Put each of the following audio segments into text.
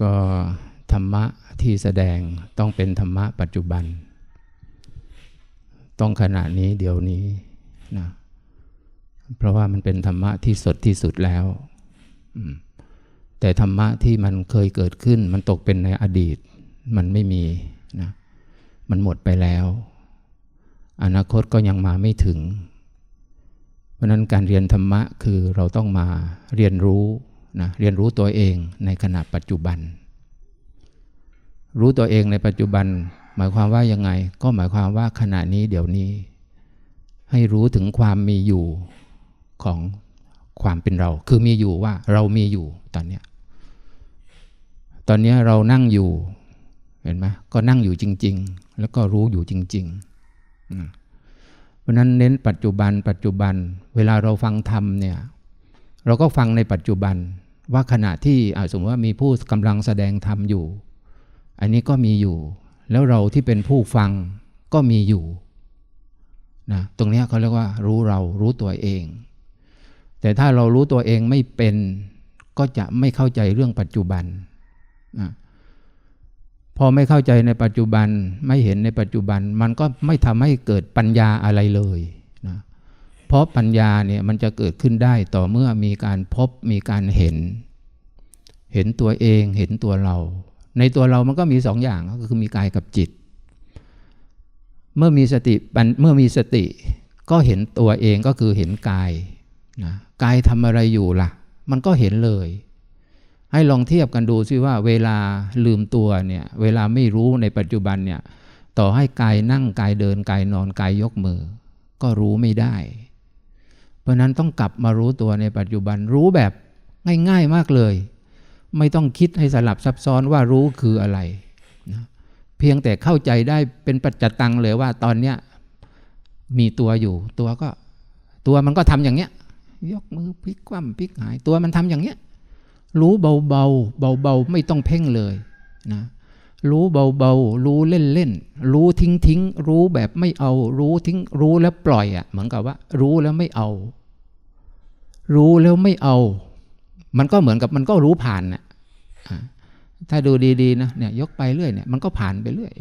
ก็ธรรมะที่แสดงต้องเป็นธรรมะปัจจุบัน ต้องขณะนี้เดี๋ยวนี้นะเพราะว่ามันเป็นธรรมะที่สดที่สุดแล้ว แต่ธรรมะที่มันเคยเกิดขึ้น มันตกเป็นในอดีต มันไม่มีนะมันหมดไปแล้ว อนาคตก็ยังมาไม่ถึง เพราะนั้นการเรียนธรรมะคือเราต้องมาเรียนรู้ นะเรียนรู้ตัวเองในขณะปัจจุบัน รู้ตัวเองในปัจจุบัน หมายความว่ายังไง ก็หมายความว่าขณะนี้เดี๋ยวนี้ ให้รู้ถึงความมีอยู่ของความเป็นเรา คือมีอยู่ว่าเรามีอยู่ตอนนี้ตอนนี้เรานั่งอยู่เห็นไหมก็นั่งอยู่จริง ๆ แล้วก็รู้อยู่จริงๆเพราะนั้นเน้นปัจจุบัน ปัจจุบัน เวลาเราฟังธรรมเนี่ย เราก็ฟังในปัจจุบันว่าขณะที่สมมติว่ามีผู้กำลังแสดงธรรมอยู่ อันนี้ก็มีอยู่ แล้วเราที่เป็นผู้ฟังก็มีอยู่นะตรงนี้เขาเรียกว่ารู้เรารู้ตัวเอง แต่ถ้าเรารู้ตัวเองไม่เป็น ก็จะไม่เข้าใจเรื่องปัจจุบันนะพอไม่เข้าใจในปัจจุบันไม่เห็นในปัจจุบัน มันก็ไม่ทำให้เกิดปัญญาอะไรเลย เพราะปัญญาเนี่ยมันจะเกิดขึ้นได้ต่อเมื่อมีการพบมีการเห็น เห็นตัวเองเห็นตัวเรา ในตัวเรามันก็มีสองอย่างก็คือมีกายกับจิต เมื่อมีสติเมื่อมีสติก็เห็นตัวเองก็คือเห็นกายนะกายทำอะไรอยู่ล่ะ มันก็เห็นเลย ให้ลองเทียบกันดูซิว่าเวลาลืมตัวเนี่ยเวลาไม่รู้ในปัจจุบันเนี่ยต่อให้กายนั่งกายเดินกายนอนกายยกมือ ก็รู้ไม่ได้ ราะนั้นต้องกลับมารู้ตัวในปัจจุบันรู้แบบง่ายๆมากเลย ไม่ต้องคิดให้สลับซับซ้อนว่ารู้คืออะไรนะเพียงแต่เข้าใจได้เป็นปัจจตังเลยว่าตอนเนี้ยมีตัวอยู่ ตัวก็ตัวมันก็ทำอย่างเนี้ย ยกมือพลิกคว่ำพลิกหาย ตัวมันทำอย่างเนี้ย รู้เบาๆเบาๆไม่ต้องเพ่งเลยนะรู้เบาๆ รู้เล่นๆ รู้ทิ้งทิ้งรู้แบบไม่เอา รู้ทิ้ง รู้แล้วปล่อยอะ่ะ เหมือนกับว่า รู้แล้วไม่เอา รู้แล้วไม่เอา มันก็เหมือนกับมันก็รู้ผ่านนะ่ะถ้าดูดีๆนะเนี่ยยกไปเรื่อยเนี่ยมันก็ผ่านไปเรื่อย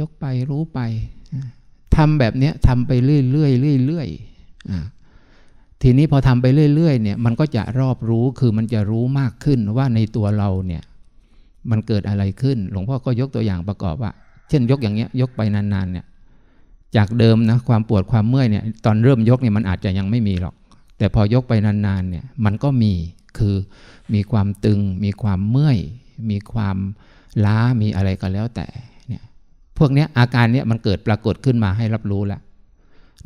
ยกไปรู้ไปทำแบบเนี้ยทำไปเรื่อยๆเรื่อยๆทีนี้พอทำไปเรื่อยๆเนี่ยมันก็จะรอบรู้คือมันจะรู้มากขึ้นว่าในตัวเราเนี่ยมันเกิดอะไรขึ้น หลวงพ่อก็ยกตัวอย่างประกอบว่า เช่นยกอย่างเงี้ยยกไปนานๆเนี่ย จากเดิมนะความปวดความเมื่อยเนี่ยตอนเริ่มยกเนี่ยมันอาจจะยังไม่มีหรอก แต่พอยกไปนานๆเนี่ยมันก็มีคือมีความตึง มีความเมื่อย มีความล้ามีอะไรก็แล้วแต่เนี่ยพวกนี้อาการเนี้ยมันเกิดปรากฏขึ้นมาให้รับรู้แล้ว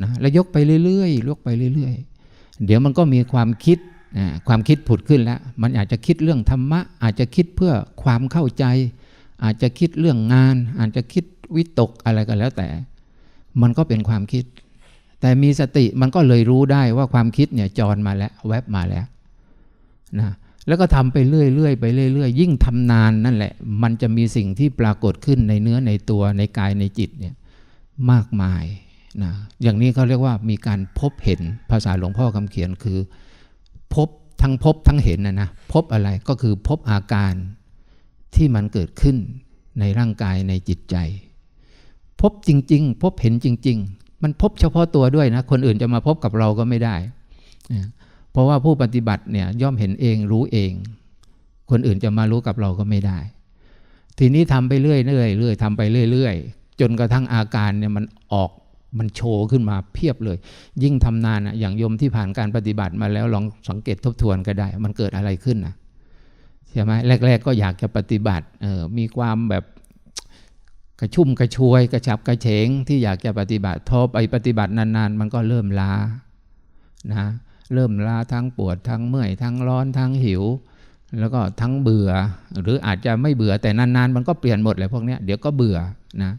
นะแล้วยกไปเรื่อยๆยกไปเรื่อย ๆ เดี๋ยวมันก็มีความคิดความคิดผุดขึ้นแล้ว มันอาจจะคิดเรื่องธรรมะ อาจจะคิดเพื่อความเข้าใจ อาจจะคิดเรื่องงาน อาจจะคิดวิตกอะไรก็แล้วแต่ มันก็เป็นความคิด แต่มีสติมันก็เลยรู้ได้ว่าความคิดเนี่ยจรมาแล้วแวบมาแล้วนะแล้วก็ทำไปเรื่อยๆไปเรื่อยๆ ยิ่งทำนานนั่นแหละ มันจะมีสิ่งที่ปรากฏขึ้นในเนื้อในตัวในกายในจิตเนี่ยมากมายนะอย่างนี้เขาเรียกว่ามีการพบเห็นภาษาหลวงพ่อคำเขียนคือ พบทั้งพบทั้งเห็นนะนะพบอะไรก็คือพบอาการที่มันเกิดขึ้นในร่างกายในจิตใจ พบจริง ๆ พบเห็นจริง ๆ มันพบเฉพาะตัวด้วยนะ คนอื่นจะมาพบกับเราก็ไม่ได้ เพราะว่าผู้ปฏิบัติเนี่ยย่อมเห็นเองรู้เอง คนอื่นจะมารู้กับเราก็ไม่ได้ ทีนี้ทำไปเรื่อยๆเรื่อยทำไปเรื่อยๆ จนกระทั่งอาการเนี่ยมันออกมันโชว์ขึ้นมาเพียบเลย ยิ่งทำนานอะอย่างโยมที่ผ่านการปฏิบัติมาแล้วลองสังเกตทบทวนก็ได้ มันเกิดอะไรขึ้นนะใช่ไหมแรก ๆ ก็อยากจะปฏิบัติเออมีความแบบ กระชุ่มกระชวย กระฉับกระเฉงที่อยากจะปฏิบัติทอไปปฏิบัตินานๆ มันก็เริ่มล้านะเริ่มล้าทั้งปวดทั้งเมื่อยทั้งร้อนทั้งหิว แล้วก็ทั้งเบื่อ หรืออาจจะไม่เบื่อแต่นานๆ มันก็เปลี่ยนหมดเลยพวกนี้เดี๋ยวก็เบื่อนะ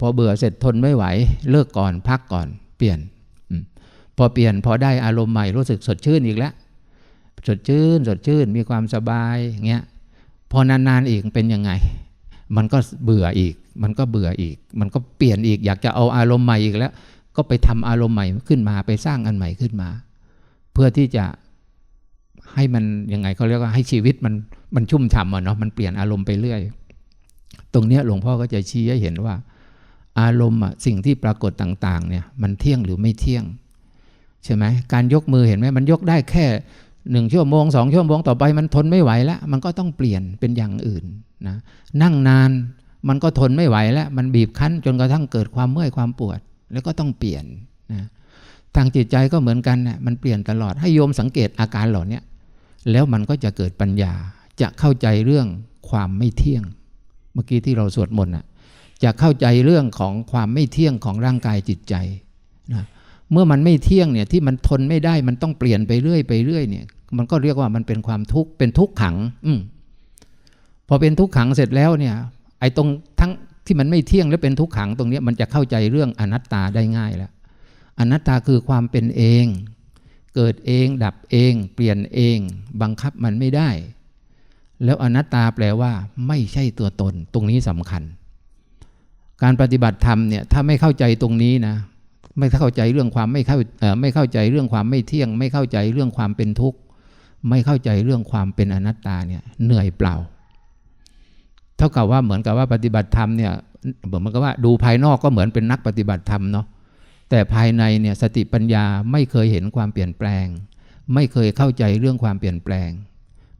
พอเบื่อเสร็จทนไม่ไหว เลิกก่อนพักก่อน เปลี่ยนพอเปลี่ยนพอได้อารมณ์ใหม่รู้สึกสดชื่นอีกแล้วสดชื่นสดชื่นมีความสบายเงี้ยพอนานๆอีกเป็นยังไง มันก็เบื่ออีก มันก็เบื่ออีก มันก็เปลี่ยนอีก อยากจะเอาอารมณ์ใหม่อีกแล้ว ก็ไปทำอารมณ์ใหม่ขึ้นมา ไปสร้างอันใหม่ขึ้นมา เพื่อที่จะให้มันยังไงเขาเรียกว่าให้ชีวิตมันมันชุ่มฉ่ำอะเนาะ มันเปลี่ยนอารมณ์ไปเรื่อย ตรงเนี้ยหลวงพ่อก็จะชี้ให้เห็นว่า อารมณ์อะสิ่งที่ปรากฏต่างๆ เนี่ย มันเที่ยงหรือไม่เที่ยงใช่ไหมการยกมือเห็นไหมมันยกได้แค่หนึ่งชั่วโมงสองชั่วโมงต่อไปมันทนไม่ไหวแล้วมันก็ต้องเปลี่ยนเป็นอย่างอื่น นะนั่งนานมันก็ทนไม่ไหวแล้ว มันบีบคั้นจนกระทั่งเกิดความเมื่อยความปวด แล้วก็ต้องเปลี่ยนนะทางจิตใจก็เหมือนกันนะมันเปลี่ยนตลอดให้โยมสังเกตอาการเหล่านี้แล้วมันก็จะเกิดปัญญาจะเข้าใจเรื่องความไม่เที่ยง เมื่อกี้ที่เราสวดมนต์อะจะเข้าใจเรื่องของความไม่เที่ยงของร่างกายจิตใจนะเมื่อมันไม่เที่ยงเนี่ยที่มันทนไม่ได้มันต้องเปลี่ยนไปเรื่อยไปเรื่อยเนี่ย มันก็เรียกว่ามันเป็นความทุกข์เป็นทุกข์ขัง อืม พอเป็นทุกขังเสร็จแล้วเนี่ยไอ้ตรงทั้งที่มันไม่เที่ยงและเป็นทุกข์ขังตรงนี้มันจะเข้าใจเรื่องอนัตตาได้ง่ายแล้วอนัตตาคือความเป็นเอง เกิดเองดับเอง เปลี่ยนเอง บังคับมันไม่ได้ แล้วอนัตตาแปลว่า ไม่ใช่ตัวตน ตรงนี้สำคัญ การปฏิบัติธรรมเนี่ยถ้าไม่เข้าใจตรงนี้นะไม่เข้าใจเรื่องความไม่เข้าไม่เข้าใจเรื่องความไม่เที่ยง ไม่เข้าใจเรื่องความเป็นทุกข์ ไม่เข้าใจเรื่องความเป็นอนัตตาเนี่ยเหนื่อยเปล่า เท่ากับว่าเหมือนกับว่าปฏิบัติธรรมเนี่ยเหมือนกับว่าดูภายนอกก็เหมือนเป็นนักปฏิบัติธรรมเนาะแต่ภายในเนี่ยสติปัญญาไม่เคยเห็นความเปลี่ยนแปลง ไม่เคยเข้าใจเรื่องความเปลี่ยนแปลง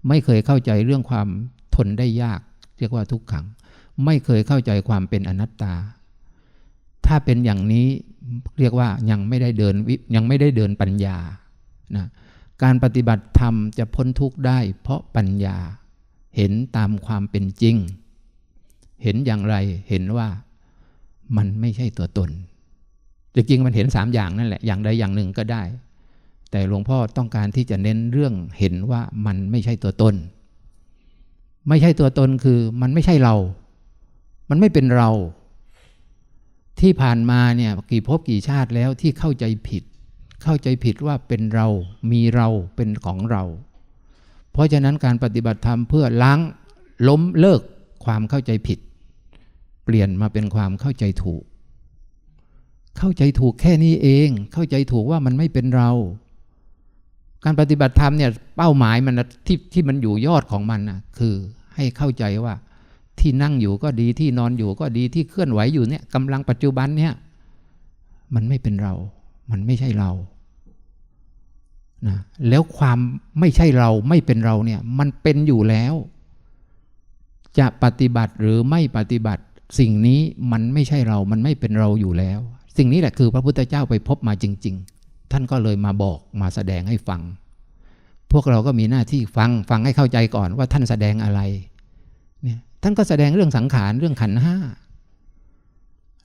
ไม่เคยเข้าใจเรื่องความทนได้ยาก เรียกว่าทุกขัง ไม่เคยเข้าใจความเป็นอนัตตา ถ้าเป็นอย่างนี้เรียกว่ายังไม่ได้เดินยังไม่ได้เดินปัญญานะการปฏิบัติธรรมจะพ้นทุกข์ได้ เพราะปัญญาเห็นตามความเป็นจริง เห็นอย่างไรเห็นว่ามันไม่ใช่ตัวตน จริงๆมันเห็นสามอย่างนั่นแหละ อย่างใดอย่างหนึ่งก็ได้ แต่หลวงพ่อต้องการที่จะเน้นเรื่องเห็นว่ามันไม่ใช่ตัวตน ไม่ใช่ตัวตนคือมันไม่ใช่เรา มันไม่เป็นเรา ที่ผ่านมาเนี่ยกี่ภพกี่ชาติแล้วที่เข้าใจผิด เข้าใจผิดว่าเป็นเรา มีเราเป็นของเรา เพราะฉะนั้นการปฏิบัติธรรมเพื่อล้างล้มเลิกความเข้าใจผิด เปลี่ยนมาเป็นความเข้าใจถูก เข้าใจถูกแค่นี้เอง เข้าใจถูกว่ามันไม่เป็นเรา การปฏิบัติธรรมเนี่ยเป้าหมายมันที่ที่มันอยู่ยอดของมันนะคือให้เข้าใจว่าที่นั่งอยู่ก็ดีที่นอนอยู่ก็ดีที่เคลื่อนไหวอยู่เนี่ยกำลังปัจจุบันเนี่ยมันไม่เป็นเรา มันไม่ใช่เรานะแล้วความไม่ใช่เราไม่เป็นเราเนี่ยมันเป็นอยู่แล้ว จะปฏิบัติหรือไม่ปฏิบัติ สิ่งนี้มันไม่ใช่เรา มันไม่เป็นเราอยู่แล้ว สิ่งนี้แหละคือพระพุทธเจ้าไปพบมาจริง ๆ ท่านก็เลยมาบอกมาแสดงให้ฟัง พวกเราก็มีหน้าที่ฟังฟังให้เข้าใจก่อนว่าท่านแสดงอะไรเนี่ยท่านก็แสดงเรื่องสังขารเรื่องขันห้า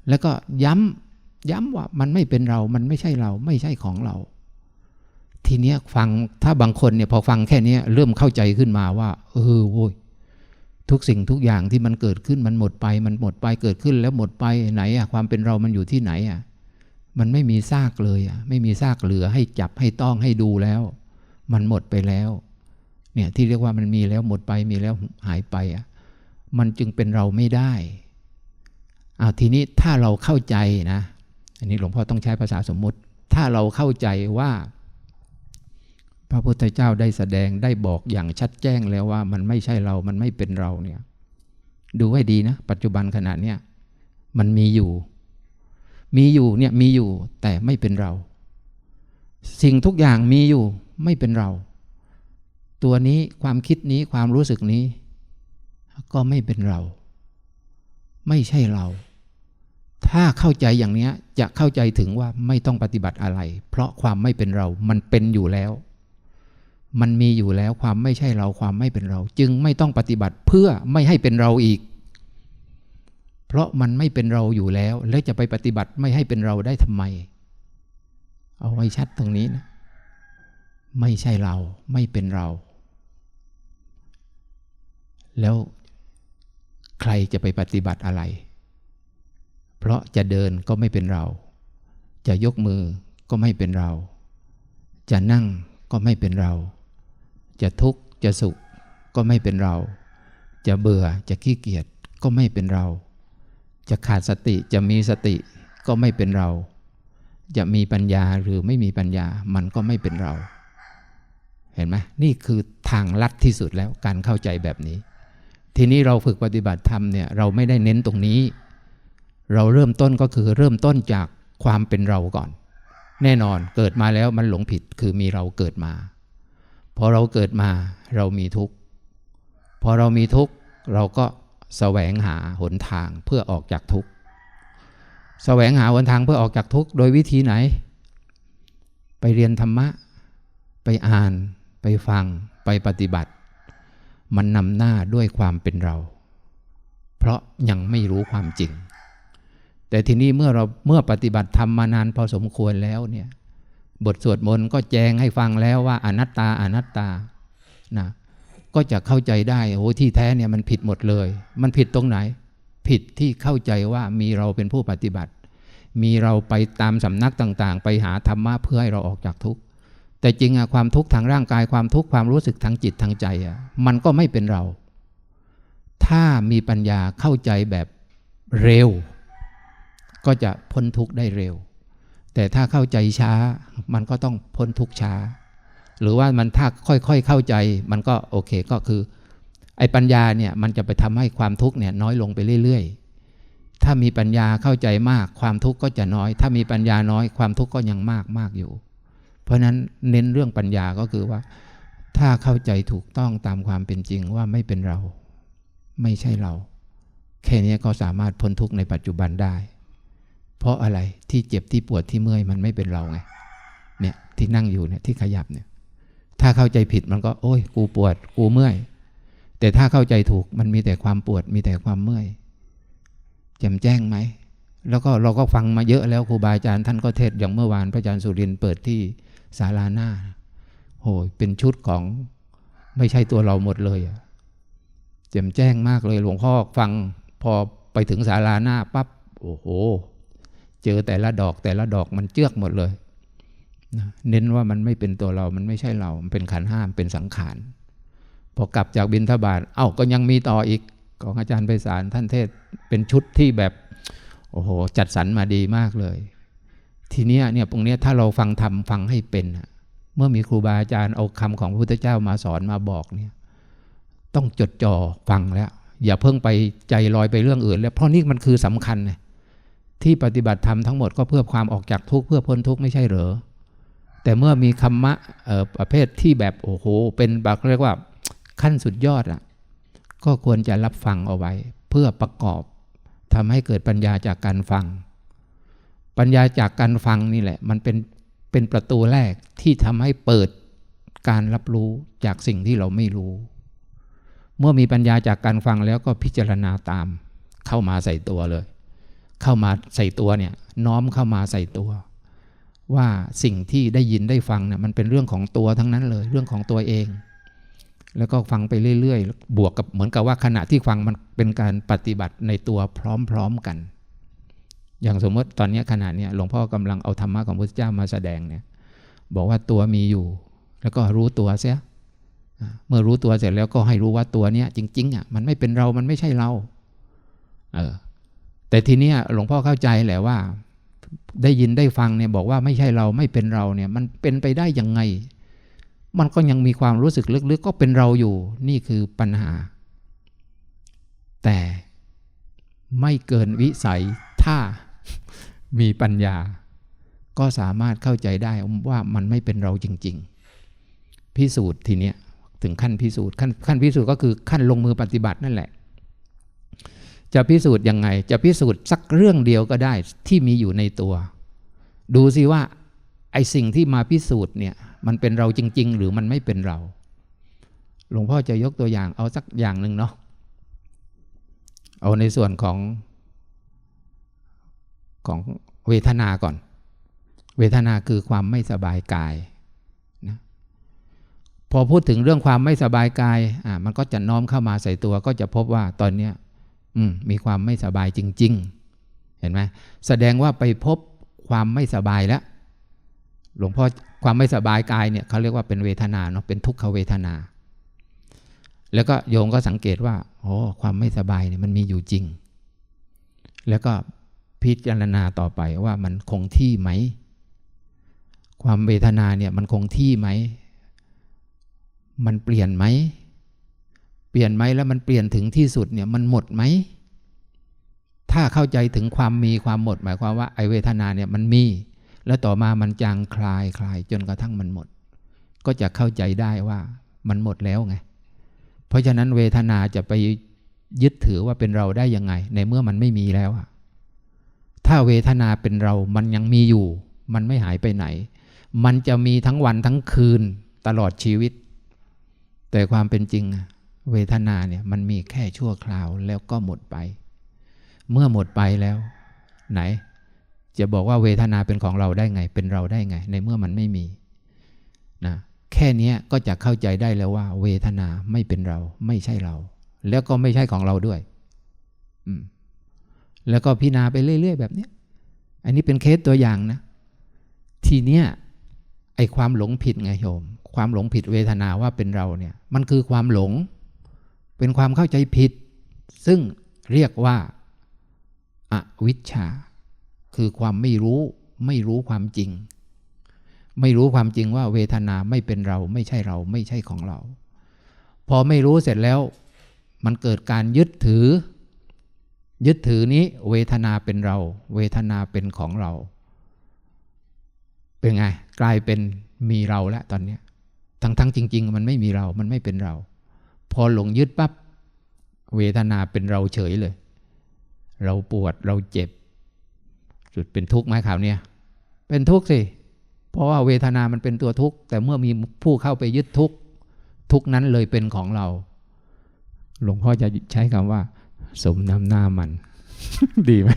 แล้วก็ย้ำย้ำว่ามันไม่เป็นเรา มันไม่ใช่เรา ไม่ใช่ของเรา ทีเนี้ยฟังถ้าบางคนเนี่ยพอฟังแค่นี้เริ่มเข้าใจขึ้นมาว่า เออโว้ย ทุกสิ่งทุกอย่างที่มันเกิดขึ้นมันหมดไป มันหมดไปเกิดขึ้นแล้วหมดไปไหนอะความเป็นเรามันอยู่ที่ไหนอะมันไม่มีซากเลยอะไม่มีซากเหลือให้จับให้ต้องให้ดูแล้ว มันหมดไปแล้วเนี่ยที่เรียกว่ามันมีแล้วหมดไปมีแล้วหายไปอะมันจึงเป็นเราไม่ได้เอาทีนี้ถ้าเราเข้าใจนะ อันนี้หลวงพ่อต้องใช้ภาษาสมมุติ ถ้าเราเข้าใจว่า พระพุทธเจ้าได้แสดงได้บอกอย่างชัดแจ้งแล้วว่ามันไม่ใช่เรา มันไม่เป็นเราเนี่ย ดูให้ดีนะ ปัจจุบันขณะเนี้ยมันมีอยู่ มีอยู่เนี่ยมีอยู่แต่ไม่เป็นเรา สิ่งทุกอย่างมีอยู่ไม่เป็นเรา ตัวนี้ความคิดนี้ความรู้สึกนี้ ก็ไม่เป็นเรา ไม่ใช่เรา ถ้าเข้าใจอย่างนี้จะเข้าใจถึงว่าไม่ต้องปฏิบัติอะไร เพราะความไม่เป็นเรา มันเป็นอยู่แล้ว มันมีอยู่แล้วความไม่ใช่เราความไม่เป็นเรา จึงไม่ต้องปฏิบัติเพื่อไม่ให้เป็นเราอีก เพราะมันไม่เป็นเราอยู่แล้ว แล้วจะไปปฏิบัติไม่ให้เป็นเราได้ทำไม เอาไว้ชัดตรงนี้นะ ไม่ใช่เราไม่เป็นเรา แล้วใครจะไปปฏิบัติอะไร เพราะจะเดินก็ไม่เป็นเรา จะยกมือก็ไม่เป็นเรา จะนั่งก็ไม่เป็นเรา จะทุกข์จะสุขก็ไม่เป็นเรา จะเบื่อจะขี้เกียจก็ไม่เป็นเรา จะขาดสติจะมีสติก็ไม่เป็นเรา จะมีปัญญาหรือไม่มีปัญญามันก็ไม่เป็นเรา เห็นไหมนี่คือทางลัดที่สุดแล้วการเข้าใจแบบนี้ ทีนี้เราฝึกปฏิบัติธรรมเนี่ยเราไม่ได้เน้นตรงนี้ เราเริ่มต้นก็คือเริ่มต้นจากความเป็นเราก่อน แน่นอนเกิดมาแล้วมันหลงผิดคือมีเราเกิดมา พอเราเกิดมาเรามีทุกข์พอเรามีทุกข์เราก็แสวงหาหนทางเพื่อออกจากทุกข์แสวงหาหนทางเพื่อออกจากทุกข์โดยวิธีไหน ไปเรียนธรรมะ ไปอ่าน ไปฟัง ไปปฏิบัติ มันนำหน้าด้วยความเป็นเรา เพราะยังไม่รู้ความจริง แต่ทีนี้เมื่อเราเมื่อปฏิบัติธรรมมานานพอสมควรแล้วเนี่ย บทสวดมนต์ก็แจงให้ฟังแล้วว่าอนัตตาอนัตตานะก็จะเข้าใจได้โอ้ที่แท้เนี่ยมันผิดหมดเลย มันผิดตรงไหน ผิดที่เข้าใจว่ามีเราเป็นผู้ปฏิบัติ มีเราไปตามสำนักต่างๆ ไปหาธรรมะเพื่อให้เราออกจากทุกข์แต่จริงอะความทุกข์ทางร่างกายความทุกข์ความรู้สึกทางจิตทางใจอะมันก็ไม่เป็นเรา ถ้ามีปัญญาเข้าใจแบบเร็ว ก็จะพ้นทุกข์ได้เร็ว แต่ถ้าเข้าใจช้ามันก็ต้องพ้นทุกข์ช้า หรือว่ามันถ้าค่อยๆเข้าใจมันก็โอเคก็คือ ไอ้ปัญญาเนี่ยมันจะไปทำให้ความทุกข์เนี่ยน้อยลงไปเรื่อยๆ ถ้ามีปัญญาเข้าใจมากความทุกข์ก็จะน้อย ถ้ามีปัญญาน้อยความทุกข์ก็ยังมากมากอยู่ เพราะนั้นเน้นเรื่องปัญญาก็คือว่า ถ้าเข้าใจถูกต้องตามความเป็นจริงว่าไม่เป็นเรา ไม่ใช่เรา แค่นี้ก็สามารถพ้นทุกข์ในปัจจุบันได้ เพราะอะไรที่เจ็บที่ปวดที่เมื่อยมันไม่เป็นเราไงเนี่ยที่นั่งอยู่เนี่ยที่ขยับเนี่ย ถ้าเข้าใจผิดมันก็ โอ้ยกูปวด กูเมื่อย แต่ถ้าเข้าใจถูกมันมีแต่ความปวด มีแต่ความเมื่อยแจ่มแจ้งไหมแล้วก็เราก็ฟังมาเยอะแล้วครูบาอาจารย์ท่านก็เทศอย่างเมื่อวานพระอาจารย์สุรินเปิดที่ศาลาหน้าโหยเป็นชุดของไม่ใช่ตัวเราหมดเลยอะแจ่มแจ้งมากเลยหลวงพ่อฟังพอไปถึงศาลาหน้าปั๊บโอ้โห เจอแต่ละดอกแต่ละดอกมันเจือกหมดเลยนะเน้นว่ามันไม่เป็นตัวเรา มันไม่ใช่เรา มันเป็นขันห้าม เป็นสังขาร พอกลับจากบินทบาทเอ้าก็ยังมีต่ออีก ของอาจารย์ไพศาลท่านเทศ เป็นชุดที่แบบ โอ้โห จัดสรรมาดีมากเลย ทีเนี้ยเนี่ยตรงเนี้ยถ้าเราฟังทำฟังให้เป็น เมื่อมีครูบาอาจารย์เอาคำของพระพุทธเจ้ามาสอนมาบอกเนี่ย ต้องจดจ่อฟังแล้ว อย่าเพิ่งไปใจลอยไปเรื่องอื่น แล้วเพราะนี่มันคือสำคัญไง ที่ปฏิบัติธรรมทั้งหมดก็เพื่อความออกจากทุกข์เพื่อพ้นทุกข์ไม่ใช่เหรอ แต่เมื่อมีคำมะประเภทที่แบบโอ้โห เป็นแบบเรียกว่าขั้นสุดยอดอะก็ควรจะรับฟังเอาไว้ เพื่อประกอบทำให้เกิดปัญญาจากการฟัง ปัญญาจากการฟังนี่แหละ มันเป็นเป็นประตูแรกที่ทำให้เปิดการรับรู้จากสิ่งที่เราไม่รู้ เมื่อมีปัญญาจากการฟังแล้วก็พิจารณาตามเข้ามาใส่ตัวเลย เข้ามาใส่ตัวเนี่ยน้อมเข้ามาใส่ตัว ว่าสิ่งที่ได้ยินได้ฟังเนี่ยมันเป็นเรื่องของตัวทั้งนั้นเลย เรื่องของตัวเอง แล้วก็ฟังไปเรื่อยๆ บวกกับเหมือนกับว่าขณะที่ฟังมันเป็นการปฏิบัติในตัวพร้อมๆกัน อย่างสมมติตอนนี้ขณะนี้ยหลวงพ่อกำลังเอาธรรมะของพระพุทธเจ้ามาแสดงเนี่ยบอกว่าตัวมีอยู่ แล้วก็รู้ตัวเสียเมื่อรู้ตัวเสร็จแล้วก็ให้รู้ว่าตัวเนี้ยจริงๆอะมันไม่เป็นเรา มันไม่ใช่เรา เออ แต่ทีเนี้ยหลวงพ่อเข้าใจแหละว่า ได้ยินได้ฟังเนี่ยบอกว่าไม่ใช่เราไม่เป็นเราเนี่ย มันเป็นไปได้ยังไง มันก็ยังมีความรู้สึกลึกๆ ก็เป็นเราอยู่ นี่คือปัญหา แต่ไม่เกินวิสัยถ้ามีปัญญา ก็สามารถเข้าใจได้ว่ามันไม่เป็นเราจริง ๆ พิสูจน์ทีเนี้ยถึงขั้นพิสูจน์ขั้นขั้นพิสูจน์ก็คือขั้นลงมือปฏิบัตินั่นแหละ จะพิสูจน์ยังไง จะพิสูจน์สักเรื่องเดียวก็ได้ที่มีอยู่ในตัว ดูสิว่าไอสิ่งที่มาพิสูจน์เนี่ยมันเป็นเราจริง ๆ หรือมันไม่เป็นเรา หลวงพ่อจะยกตัวอย่างเอาสักอย่างหนึ่งเนาะเอาในส่วนของของเวทนาก่อน เวทนาคือความไม่สบายกายนะพอพูดถึงเรื่องความไม่สบายกายอ่ามันก็จะน้อมเข้ามาใส่ตัวก็จะพบว่าตอนเนี้ย มมีความไม่สบายจริง ๆ เห็นไหมแสดงว่าไปพบความไม่สบายแล้ว หลวงพ่อความไม่สบายกายเนี่ยเขาเรียกว่าเป็นเวทนาเนาะเป็นทุกขเวทนา แล้วก็โยงก็สังเกตว่าโอ้ความไม่สบายเนี่ยมันมีอยู่จริง แล้วก็พิจารณาต่อไปว่ามันคงที่ไหม ความเวทนาเนี่ยมันคงที่ไหม มันเปลี่ยนไหม ปลี่ยนไหมแล้วมันเปลี่ยนถึงที่สุดเนี่ยมันหมดไหม ถ้าเข้าใจถึงความมีความหมด หมายความว่าไอเวทนาเนี่ยมันมี แล้วต่อมามันจางคลายคลายจนกระทั่งมันหมด ก็จะเข้าใจได้ว่ามันหมดแล้วไง เพราะฉะนั้นเวทนาจะไปยึดถือว่าเป็นเราได้ยังไง ในเมื่อมันไม่มีแล้วอะถ้าเวทนาเป็นเรา มันยังมีอยู่ มันไม่หายไปไหน มันจะมีทั้งวันทั้งคืนตลอดชีวิต แต่ความเป็นจริง เวทนาเนี่ยมันมีแค่ชั่วคราวแล้วก็หมดไป เมื่อหมดไปแล้ว ไหน จะบอกว่าเวทนาเป็นของเราได้ไง เป็นเราได้ไง ในเมื่อมันไม่มีนะแค่นี้ก็จะเข้าใจได้แล้วว่า เวทนาไม่เป็นเรา ไม่ใช่เรา แล้วก็ไม่ใช่ของเราด้วยอืมแล้วก็พิจารณาไปเรื่อย ๆ แบบนี้อันนี้เป็นเคสตัวอย่างนะ ทีเนี้ยไอความหลงผิดไงโยม ความหลงผิดเวทนาว่าเป็นเราเนี่ย มันคือความหลง เป็นความเข้าใจผิด ซึ่งเรียกว่าอาวิชชา คือความไม่รู้ไม่รู้ความจริง ไม่รู้ความจริงว่าเวทนาไม่เป็นเราไม่ใช่เราไม่ใช่ของเรา พอไม่รู้เสร็จแล้ว มันเกิดการยึดถือ ยึดถือนี้เวทนาเป็นเรา เวทนาเป็นของเรา เป็นไง กลายเป็นมีเราแล้วตอนนี้ทั้งทั้งจริง ๆ มันไม่มีเรา มันไม่เป็นเรา พอหลงยึดปั๊บเวทนาเป็นเราเฉยเลย เราปวดเราเจ็บ จุดเป็นทุกข์ไหมข่าวเนี้ยเป็นทุกข์สิ เพราะว่าเวทนามันเป็นตัวทุกข์ แต่เมื่อมีผู้เข้าไปยึดทุกข์ทุกข์นั้นเลยเป็นของเรา หลวงพ่อจะใช้คำว่า สมน้ำหน้ามัน ดีไหม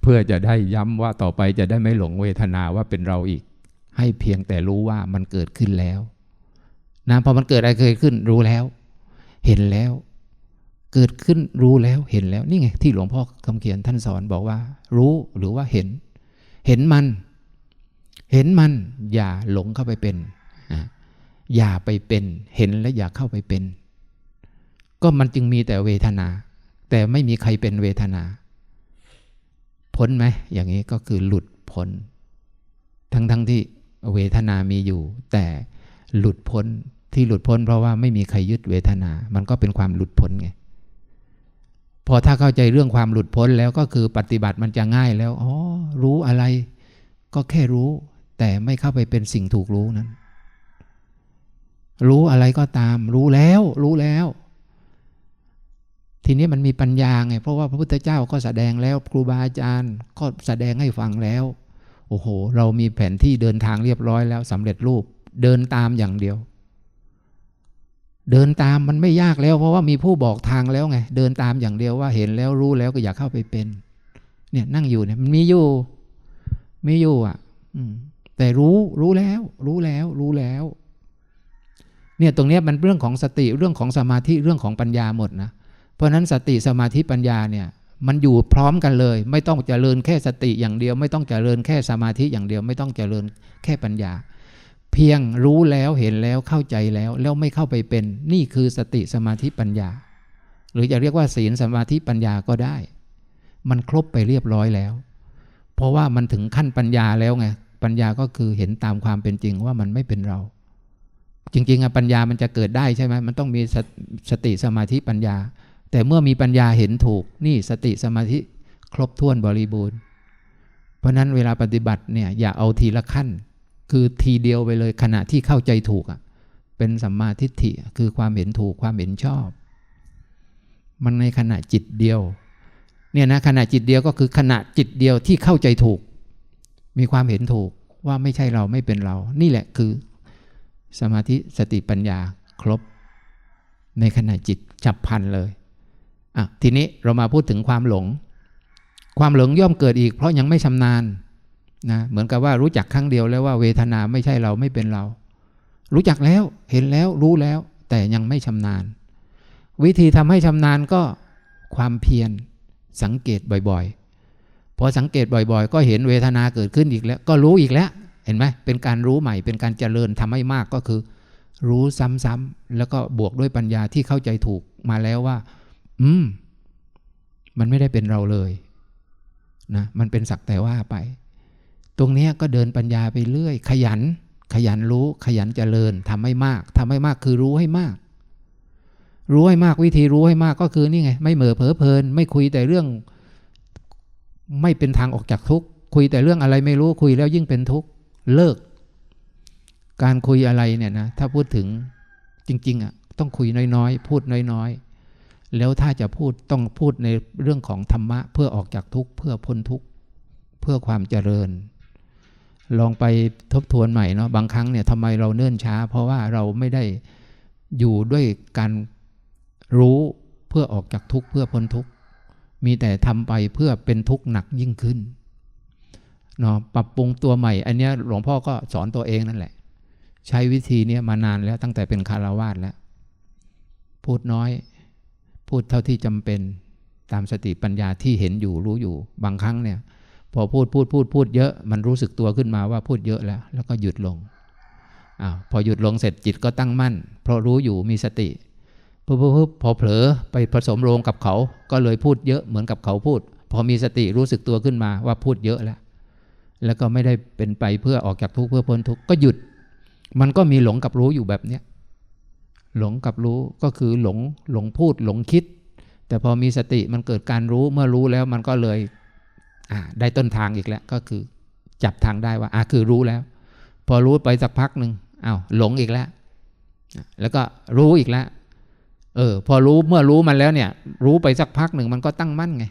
เพื่อจะได้ย้ำว่าต่อไปจะได้ไม่หลงเวทนาว่าเป็นเราอีก ให้เพียงแต่รู้ว่ามันเกิดขึ้นแล้วนะพอมันเกิดอะไรเคยขึ้นรู้แล้ว เห็นแล้ว เกิดขึ้นรู้แล้วเห็นแล้วนี่ไงที่หลวงพ่อคำเขียนท่านสอนบอกว่า รู้หรือว่าเห็น เห็นมัน เห็นมัน อย่าหลงเข้าไปเป็น อย่าไปเป็น เห็นแล้วอย่าเข้าไปเป็น ก็มันจึงมีแต่เวทนา แต่ไม่มีใครเป็นเวทนา พ้นไหมอย่างนี้ก็คือหลุดพ้นทั้งทั้งที่เวทนามีอยู่ แต่หลุดพ้น ที่หลุดพ้นเพราะว่าไม่มีใครยึดเวทนา มันก็เป็นความหลุดพ้นไง พอถ้าเข้าใจเรื่องความหลุดพ้นแล้วก็คือปฏิบัติมันจะง่ายแล้ว อ๋อ รู้อะไร ก็แค่รู้ แต่ไม่เข้าไปเป็นสิ่งถูกรู้นั้น รู้อะไรก็ตาม รู้แล้ว รู้แล้ว ทีนี้มันมีปัญญาไง เพราะว่าพระพุทธเจ้าก็แสดงแล้ว ครูบาอาจารย์ก็แสดงให้ฟังแล้ว โอ้โห เรามีแผนที่เดินทางเรียบร้อยแล้วสำเร็จรูป เดินตามอย่างเดียว เดินตามมันไม่ยากแล้ว เพราะว่ามีผู้บอกทางแล้วไง เดินตามอย่างเดียวว่าเห็นแล้วรู้แล้วก็อยากเข้าไปเป็น เนี่ยนั่งอยู่เนี่ยมันมีอยู่มีอยู่อะอืแต่รู้รู้แล้ว รู้แล้ว รู้แล้ว เนี่ยตรงเนี้ยมันเรื่องของสติเรื่องของสมาธิเรื่องของปัญญาหมดนะเพราะฉะนั้นสติสมาธิปัญญาเนี่ยมันอยู่พร้อมกันเลย ไม่ต้องเจริญแค่สติอย่างเดียว ไม่ต้องเจริญแค่สมาธิอย่างเดียว ไม่ต้องเจริญแค่ปัญญา เพียงรู้แล้วเห็นแล้วเข้าใจแล้ว แล้วไม่เข้าไปเป็น นี่คือสติสมาธิปัญญา หรือจะเรียกว่าศีลสมาธิปัญญาก็ได้ มันครบไปเรียบร้อยแล้ว เพราะว่ามันถึงขั้นปัญญาแล้วไงปัญญาก็คือเห็นตามความเป็นจริงว่ามันไม่เป็นเรา จริงๆอะปัญญามันจะเกิดได้ใช่ไหมมันต้องมีสสติสมาธิปัญญา แต่เมื่อมีปัญญาเห็นถูก นี่สติสมาธิครบถ้วนบริบูรณ์ เพราะนั้นเวลาปฏิบัติเนี่ยอย่าเอาทีละขั้น คือทีเดียวไปเลยขณะที่เข้าใจถูกอะเป็นสัมมาทิฏฐิคือความเห็นถูกความเห็นชอบ มันในขณะจิตเดียวเนี่ยนะขณะจิตเดียวก็คือขณะจิตเดียวที่เข้าใจถูก มีความเห็นถูกว่าไม่ใช่เราไม่เป็นเรา นี่แหละคือ สมาธิสติปัญญาครบ ในขณะจิตจับพันเลยอะทีนี้เรามาพูดถึงความหลง ความหลงย่อมเกิดอีก เพราะยังไม่ชำนาญ นะเหมือนกับว่ารู้จักครั้งเดียวแล้วว่าเวทนาไม่ใช่เราไม่เป็นเรา รู้จักแล้วเห็นแล้วรู้แล้ว แต่ยังไม่ชำนาญ วิธีทำให้ชำนาญก็ความเพียรสังเกตบ่อยๆ พอสังเกตบ่อยๆ ก็เห็นเวทนาเกิดขึ้นอีกแล้ว ก็รู้อีกแล้ว เห็นไหมเป็นการรู้ใหม่ เป็นการเจริญทำให้มากก็คือ รู้ซ้ำๆแล้วก็บวกด้วยปัญญาที่เข้าใจถูกมาแล้วว่า อืม มันไม่ได้เป็นเราเลย นะ มันเป็นสักแต่ว่าไป ตรงนี้ก็เดินปัญญาไปเรื่อย ขยัน ขยันรู้ขยันเจริญทำให้มากทำให้มากคือรู้ให้มาก รู้ให้มากวิธีรู้ให้มากก็คือนี่ไง ไม่เหม่อเผลอเพลิน ไม่คุยแต่เรื่อง ไม่เป็นทางออกจากทุกข์คุยแต่เรื่องอะไรไม่รู้คุยแล้วยิ่งเป็นทุกข์เลิก การคุยอะไรเนี่ยนะถ้าพูดถึงจริง ๆอะต้องคุยน้อยๆ พูดน้อยๆ แล้วถ้าจะพูดต้องพูดในเรื่องของธรรมะ เพื่อออกจากทุกข์เพื่อพ้นทุกข์เพื่อความเจริญ ลองไปทบทวนใหม่เนาะบางครั้งเนี่ยทำไมเราเนิ่นช้า เพราะว่าเราไม่ได้อยู่ด้วยการรู้เพื่อออกจากทุกข์เพื่อพ้นทุกข์มีแต่ทำไปเพื่อเป็นทุกข์หนักยิ่งขึ้นเนาะปรับปรุงตัวใหม่ อันเนี้ยหลวงพ่อก็สอนตัวเองนั่นแหละ ใช้วิธีนี้มานานแล้วตั้งแต่เป็นคารวาสแล้ว พูดน้อย พูดเท่าที่จำเป็นตามสติปัญญาที่เห็นอยู่รู้อยู่บางครั้งเนี่ย พอพูดพูดพูดพูดเยอะ มันรู้สึกตัวขึ้นมาว่าพูดเยอะแล้ว แล้วก็หยุดลงอ้าวพอหยุดลงเสร็จจิตก็ตั้งมั่น เพราะรู้อยู่มีสติปุ๊บปุ๊บปุ๊บพอเผลอไปผสมโรงกับเขา ก็เลยพูดเยอะเหมือนกับเขาพูด พอมีสติรู้สึกตัวขึ้นมาว่าพูดเยอะแล้ว แล้วก็ไม่ได้เป็นไปเพื่อออกจากทุกข์เพื่อพ้นทุกข์ก็หยุด มันก็มีหลงกับรู้อยู่แบบเนี้ยหลงกับรู้ก็คือหลงหลงพูดหลงคิด แต่พอมีสติมันเกิดการรู้เมื่อรู้แล้วมันก็เลย ได้ต้นทางอีกแล้วก็คือจับทางได้ว่าอ่าคือรู้แล้ว พอรู้ไปสักพักหนึ่งอ้าวหลงอีกแล้ว แล้วก็รู้อีกแล้ว เออ พอรู้เมื่อรู้มันแล้วเนี่ย รู้ไปสักพักหนึ่งมันก็ตั้งมั่นไง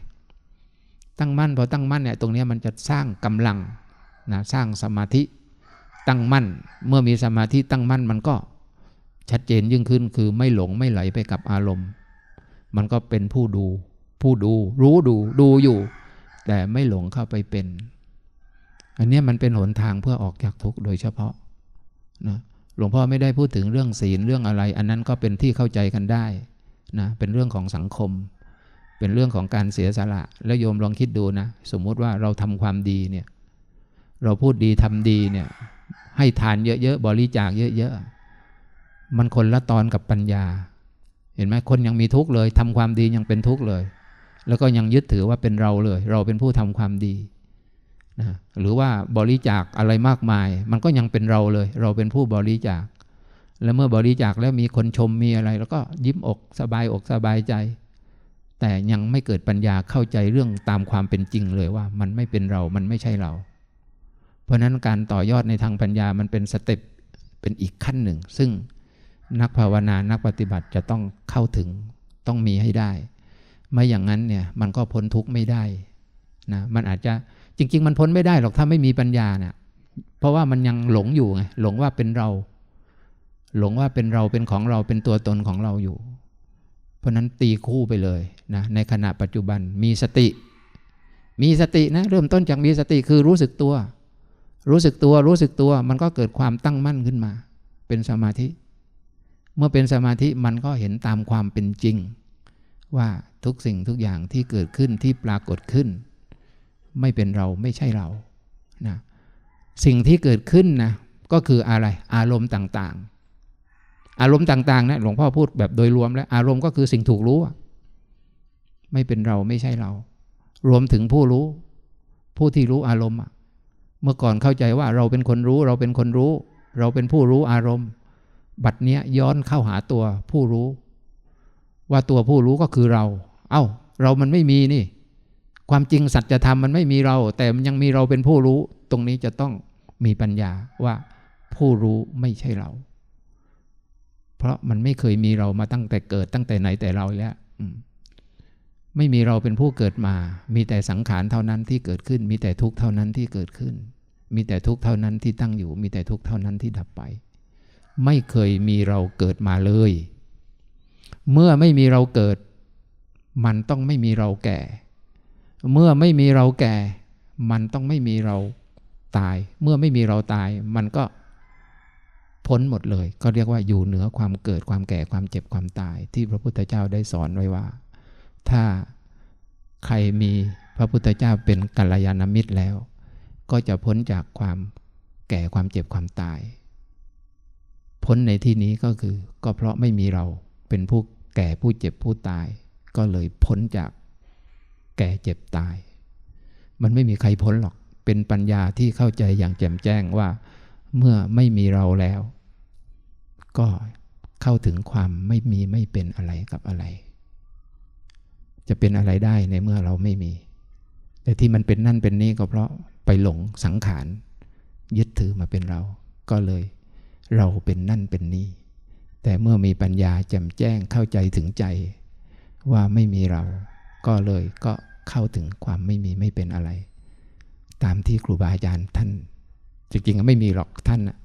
ตั้งมั่นพอตั้งมั่นเนี่ย ตรงนี้มันจะสร้างกำลังนะสร้างสมาธิตั้งมั่น เมื่อมีสมาธิตั้งมั่นมันก็ชัดเจนยิ่งขึ้นคือไม่หลงไม่ไหลไปกับอารมณ์ มันก็เป็นผู้ดู ผู้ดู รู้ดูดูอยู่ แต่ไม่หลงเข้าไปเป็น อันนี้มันเป็นหนทางเพื่อออกจากทุกข์โดยเฉพาะนะหลวงพ่อไม่ได้พูดถึงเรื่องศีลเรื่องอะไร อันนั้นก็เป็นที่เข้าใจกันได้นะเป็นเรื่องของสังคม เป็นเรื่องของการเสียสละ แล้วโยมลองคิดดูนะสมมุติว่าเราทำความดีเนี่ยเราพูดดีทำดีเนี่ยให้ทานเยอะๆบริจาคเยอะๆมันคนละตอนกับปัญญา เห็นไหมคนยังมีทุกข์เลยทำความดียังเป็นทุกข์เลย แล้วก็ยังยึดถือว่าเป็นเราเลย เราเป็นผู้ทำความดีนะหรือว่าบริจาคอะไรมากมาย มันก็ยังเป็นเราเลย เราเป็นผู้บริจาค แล้วเมื่อบริจาคแล้วมีคนชมมีอะไร แล้วก็ยิ้มอกสบายอกสบายใจ แต่ยังไม่เกิดปัญญาเข้าใจเรื่องตามความเป็นจริงเลยว่า มันไม่เป็นเรา มันไม่ใช่เรา เพราะนั้นการต่อยอดในทางปัญญามันเป็นสเต็ปเป็นอีกขั้นหนึ่ง ซึ่งนักภาวนานักปฏิบัติจะต้องเข้าถึงต้องมีให้ได้ ไม่อย่างนั้นเนี่ยมันก็พ้นทุกข์ไม่ได้นะมันอาจจะจริง ๆ มันพ้นไม่ได้หรอกถ้าไม่มีปัญญาเนะี่ยเพราะว่ามันยังหลงอยู่ไงหลงว่าเป็นเรา หลงว่าเป็นเราเป็นของเราเป็นตัวตนของเราอยู่ เพราะนั้นตีคู่ไปเลยนะในขณะปัจจุบันมีสติ มีสตินะเริ่มต้นจากมีสติคือรู้สึกตัว รู้สึกตัวรู้สึกตัวมันก็เกิดความตั้งมั่นขึ้นมา เป็นสมาธิ เมื่อเป็นสมาธิมันก็เห็นตามความเป็นจริง ว่า ทุกสิ่งทุกอย่างที่เกิดขึ้นที่ปรากฏขึ้น ไม่เป็นเราไม่ใช่เรานะสิ่งที่เกิดขึ้นนะก็คืออะไรอารมณ์ต่างๆ อารมณ์ต่างๆนะหลวงพ่อพูดแบบโดยรวมแล้ว อารมณ์ก็คือสิ่งถูกรู้ ไม่เป็นเราไม่ใช่เรา รวมถึงผู้รู้ ผู้ที่รู้อารมณ์เมื่อก่อนเข้าใจว่าเราเป็นคนรู้ เราเป็นคนรู้ เราเป็นผู้รู้อารมณ์ บัดเนี้ยย้อนเข้าหาตัวผู้รู้ ว่าตัวผู้รู้ก็คือเรา เอา้า เรามันไม่มีนี่ ความจริงสัจธรรมมันไม่มีเรา แต่มันยังมีเราเป็นผู้รู้ ตรงนี้จะต้องมีปัญญาว่าผู้รู้ไม่ใช่เรา เพราะมันไม่เคยมีเรามาตั้งแต่เกิดตั้งแต่ไหนแต่เราแล้วไม่มีเราเป็นผู้เกิดมา มีแต่สังขารเท่านั้นที่เกิดขึ้น มีแต่ทุกข์เท่านั้นที่เกิดขึ้น มีแต่ทุกข์เท่านั้นที่ตั้งอยู่ มีแต่ทุกข์เท่านั้นที่ดับไป ไม่เคยมีเราเกิดมาเลย เมื่อไม่มีเราเกิด มันต้องไม่มีเราแก่ เมื่อไม่มีเราแก่ มันต้องไม่มีเราตาย เมื่อไม่มีเราตาย มันก็พ้นหมดเลย ก็เรียกว่าอยู่เหนือความเกิดความแก่ความเจ็บความตาย ที่พระพุทธเจ้าได้สอนไว้ว่า ถ้าใครมีพระพุทธเจ้าเป็นกัลยาณมิตรแล้ว ก็จะพ้นจากความแก่ความเจ็บความตาย พ้นในที่นี้ก็คือ ก็เพราะไม่มีเราเป็นผู้แก่ผู้เจ็บผู้ตาย ก็เลยพ้นจากแก่เจ็บตาย มันไม่มีใครพ้นหรอก เป็นปัญญาที่เข้าใจอย่างแจ่มแจ้งว่า เมื่อไม่มีเราแล้ว ก็เข้าถึงความไม่มีไม่เป็นอะไรกับอะไร จะเป็นอะไรได้ในเมื่อเราไม่มี แต่ที่มันเป็นนั่นเป็นนี่ก็เพราะไปหลงสังขาร ยึดถือมาเป็นเรา ก็เลยเราเป็นนั่นเป็นนี่ แต่เมื่อมีปัญญาแจ่มแจ้งเข้าใจถึงใจ ว่าไม่มีเรา ก็เลยก็เข้าถึงความไม่มีไม่เป็นอะไร ตามที่ครูบาอาจารย์ท่าน จริงๆไม่มีหรอกท่านะ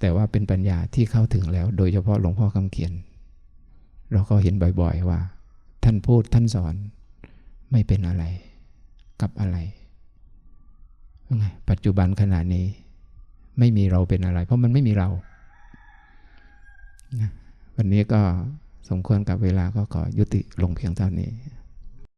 แต่ว่าเป็นปัญญาที่เข้าถึงแล้ว โดยเฉพาะหลวงพ่อคำเขียน เราก็เห็นบ่อยๆว่า ท่านพูดท่านสอนไม่เป็นอะไร กับอะไรไงปัจจุบันขณะนี้ ไม่มีเราเป็นอะไร เพราะมันไม่มีเรานะวันนี้ก็ สมควรกับเวลาก็ขอยุติลงเพียงเท่านี้